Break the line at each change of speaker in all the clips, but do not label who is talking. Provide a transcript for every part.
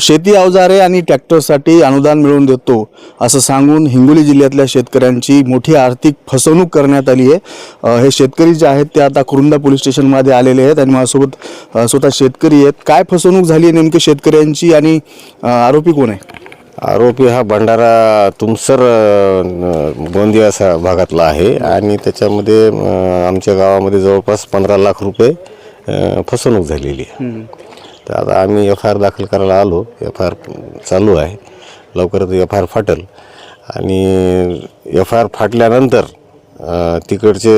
शेती अवजारे आणि ट्रॅक्टरसाठी अनुदान मिळवून देतो असं सांगून हिंगोली जिल्ह्यातल्या शेतकऱ्यांची मोठी आर्थिक फसवणूक करण्यात आली आहे. हे शेतकरी जे आहेत ते आता कुरुंदा पोलीस स्टेशनमध्ये आलेले आहेत आणि माझ्यासोबत स्वतः शेतकरी आहेत. काय फसवणूक झाली आहे नेमकी शेतकऱ्यांची आणि आरोपी कोण आहे?
आरोपी हा भंडारा तुमसर गोंदिया भागातला आहे आणि त्याच्यामध्ये आमच्या गावामध्ये जवळपास पंधरा लाख रुपये फसवणूक झालेली आहे. तर आता आम्ही एफ आय आर दाखल करायला आलो. एफ आय आर चालू आहे. लवकरच एफ आय आर फाटेल. आणि एफ आय आर फाटल्यानंतर तिकडचे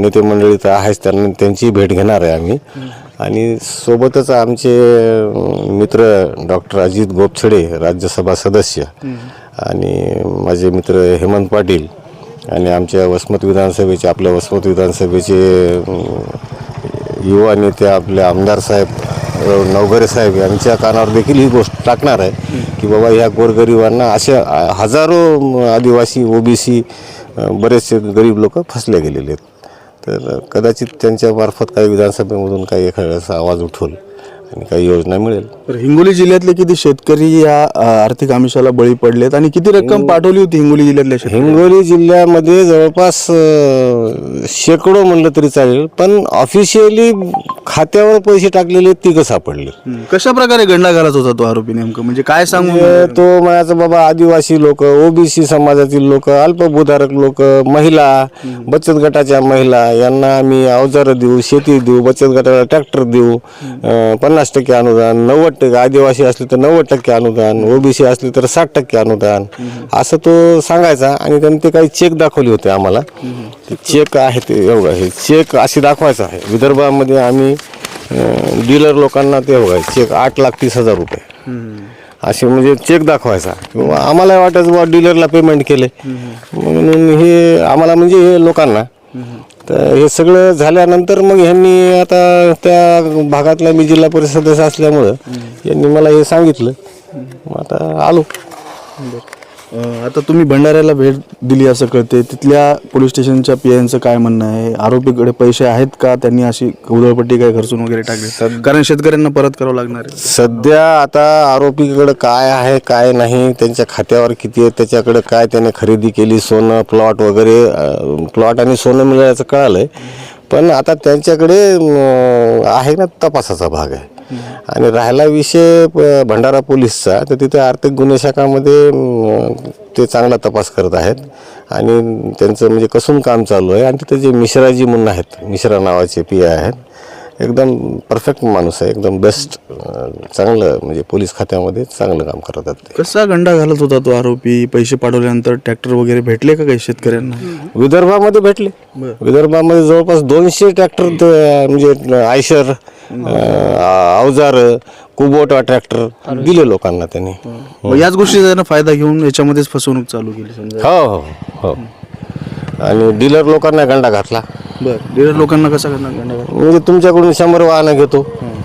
नेते मंडळी तर आहेच. त्यांना त्यांची भेट घेणार आहे आम्ही. आणि सोबतच आमचे मित्र डॉक्टर अजित गोपछडे राज्यसभा सदस्य आणि माझे मित्र हेमंत पाटील आणि आमच्या वसमत विधानसभेचे आपल्या वसमत विधानसभेचे युवा नेते आपले आमदार साहेब नवघरे साहेब यांच्या कानावर देखील ही गोष्ट टाकणार आहे की बाबा ह्या गोरगरिबांना असे अ, हजारो आदिवासी ओबीसी बरेचसे गरीब लोक फसले गेलेले आहेत. तर कदाचित त्यांच्या मार्फत काही विधानसभेमधून काही एखाद्याचा आवाज उठवल आणि काही योजना मिळेल.
तर हिंगोली जिल्ह्यातले किती शेतकरी या आर्थिक आमिषाला बळी पडलेत आणि किती रक्कम पाठवली होती हिंगोली जिल्ह्यातल्या
हिंगोली जिल्ह्यामध्ये जवळपास शेकडो म्हणलं तरी चालेल पण ऑफिशियली खात्यावर पैसे टाकलेले तिघं सापडले?
कशा प्रकारे गंडा घालत होता तो आरोपी नेमकं? म्हणजे काय सांगू
म्हणजे तो म्हणायचा बाबा आदिवासी लोक ओबीसी समाजातील लोक अल्पभूधारक लोक महिला बचत गटाच्या महिला यांना आम्ही अवजारं देऊ शेती देऊ बचत गटाला ट्रॅक्टर देऊ अं, पन्नास टक्के अनुदान नव्वद टक्के आदिवासी असले तर नव्वद टक्के अनुदान ओबीसी असले तर साठ टक्के अनुदान. असं तो सांगायचा आणि त्यांनी ते काही चेक दाखवले होते आम्हाला. ते चेक आहे ते एवढं हे चेक अशी दाखवायचं आहे. विदर्भामध्ये आम्ही डीलर लोकांना ते बघा चेक आठ लाख तीस हजार रुपये. असे म्हणजे चेक दाखवायचा. किंवा आम्हाला वाटायचं बाबा डीलरला पेमेंट केले. म्हणून हे आम्हाला म्हणजे हे लोकांना. तर हे सगळं झाल्यानंतर मग ह्यांनी आता त्या भागातला मी जिल्हा परिषद सदस्य असल्यामुळं यांनी मला हे सांगितलं. आता आलो.
अ, आता तुम्ही भंडाऱ्याला भेट दिली असं कळते तिथल्या पोलीस स्टेशनच्या पीआयचं काय म्हणणं आहे? आरोपीकडे पैसे आहेत का? त्यांनी अशी उधळपट्टी काय खर्चून वगैरे टाकली? कारण शेतकऱ्यांना परत करावं लागणार आहे.
सध्या आता आरोपीकडे काय आहे काय नाही त्यांच्या खात्यावर किती आहे त्याच्याकडे काय त्याने खरेदी केली सोनं प्लॉट वगैरे प्लॉट आणि सोनं मिळाल्याचं कळालंय. पण आता त्यांच्याकडे अं, आहे ना तपासाचा भाग आहे. आणि राहिला विषय प- भंडारा पोलीसचा तर तिथे आर्थिक गुन्हे शाखामध्ये ते चांगला तपास करत आहेत. आणि त्यांचं म्हणजे कसून काम चालू आहे. आणि तिथे जे मिश्राजी म्हणून आहेत मिश्रा नावाचे पी आहेत एकदम परफेक्ट माणूस आहे एकदम बेस्ट चांगलं म्हणजे पोलीस खात्यामध्ये चांगलं काम करतात ते.
कसा गंडा घालत होता तो आरोपी? पैसे पाठवल्यानंतर ट्रॅक्टर वगैरे भेटले का काही शेतकऱ्यांना?
विदर्भामध्ये भेटले. विदर्भामध्ये जवळपास दोनशे ट्रॅक्टर म्हणजे आयशर अवजार कुबोटा ट्रॅक्टर दिले लोकांना त्यांनी.
मग याच गोष्टीचा त्यांना फायदा घेऊन याच्यामध्येच फसवणूक चालू केली समजा.
हो हो हो. आणि डीलर लोकांना गंडा घातला.
बरं. डीलर लोकांना कसा करणार?
म्हणजे तुमच्याकडून शंभर वाहनं घेतो.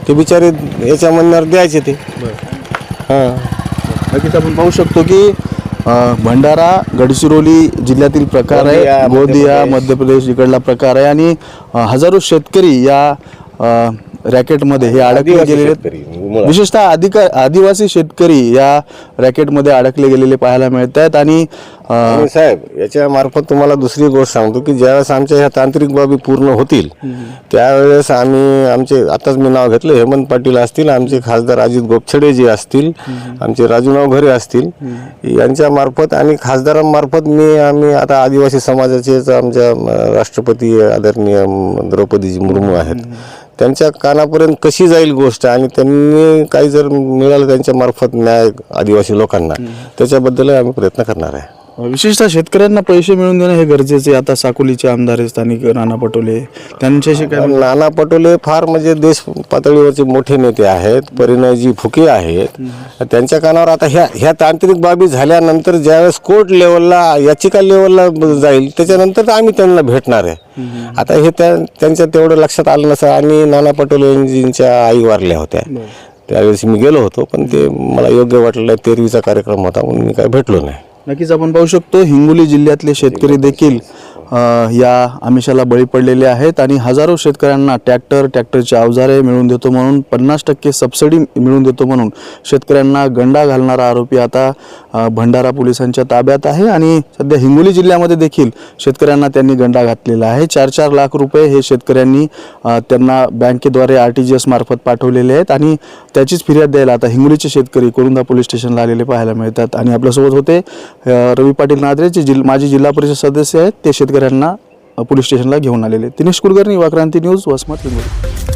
ते बिचारे याच्या म्हणण्यावर द्यायचे ते. हां.
नक्कीच आपण पाहू शकतो की अ, भंडारा गडचिरोली जिल्ह्यातील प्रकार आहे.
गोंदिया, मध्य प्रदेश.
इकडला प्रकार आहे. आणि अ, हजारो शेतकरी या अ, रॅकेटमध्ये हे अडकले गेलेले
मुळात.
विशेषतः अधिका आदिवासी शेतकरी या रॅकेटमध्ये अडकले गेलेले पाहायला मिळत आहेत आणि अ,
आणि साहेब याच्या मार्फत तुम्हाला दुसरी गोष्ट सांगतो की ज्यावेळेस आमच्या ह्या तांत्रिक बाबी पूर्ण होतील त्यावेळेस आम्ही आमचे आताच मी नाव घेतलं हेमंत पाटील असतील आमचे खासदार अजित गोपछडे जे असतील आमचे राजूनाव घरे असतील यांच्या मार्फत आणि खासदारांमार्फत मी आम्ही आता आदिवासी समाजाचेच आमच्या अं, राष्ट्रपती आदरणीय अं, द्रौपदीजी मुर्मू आहेत. त्यांच्या कानापर्यंत कशी जाईल गोष्ट आणि त्यांनी काही जर मिळालं त्यांच्या मार्फत न्याय आदिवासी लोकांना त्याच्याबद्दल आम्ही प्रयत्न करणार आहे.
विशेषतः शेतकऱ्यांना पैसे मिळवून देणं हे गरजेचे आहे. आता साकोलीचे आमदार आहे स्थानिक नाना पटोले. त्यांच्याशी काय
नाना पटोले फार म्हणजे देश पातळीवरचे मोठे नेते आहेत. परिणयजी फुके आहेत. त्यांच्या कानावर आता ह्या ह्या तांत्रिक बाबी झाल्यानंतर ज्यावेळेस कोर्ट लेवलला याचिका लेवलला जाईल त्याच्यानंतर आम्ही त्यांना भेटणार आहे. आता हे त्या त्यांच्या तेवढं लक्षात आलं नसं आणि नाना पटोलेजींच्या आई वारल्या होत्या. त्यावेळेस मी गेलो होतो पण ते मला योग्य वाटलं नाही. तेरवीचा कार्यक्रम होता म्हणून मी काय भेटलो नाही.
नक्कीच आपण पाहू शकतो हिंगोली जिल्ह्यातले शेतकरी देखील या आमिषाला बळी पडलेले आहेत आणि हजारो शेतकऱ्यांना ट्रॅक्टर ट्रॅक्टरची अवजारे मिळवून देतो म्हणून पन्नास टक्के सबसिडी मिळवून देतो म्हणून शेतकऱ्यांना गंडा घालणारा आरोपी आता भंडारा पोलिसांच्या ताब्यात आहे आणि सध्या हिंगोली जिल्ह्यामध्ये देखील शेतकऱ्यांना त्यांनी गंडा घातलेला आहे. चार चार लाख रुपये हे शेतकऱ्यांनी त्यांना बँकेद्वारे आर टी जी एस मार्फत पाठवलेले आहेत आणि त्याचीच फिर्याद द्यायला आता हिंगोलीचे शेतकरी कोरुंदा पोलीस स्टेशनला आलेले पाहायला मिळतात. आणि आपल्यासोबत होते रवी पाटील नादरे जे जिल माजी जिल्हा परिषद सदस्य आहेत ते शेतकरी अ, पोलीस स्टेशनला घेऊन आलेले. दिनेश कुलकर्णी युवा क्रांती न्यूज वसमत हिंगोली.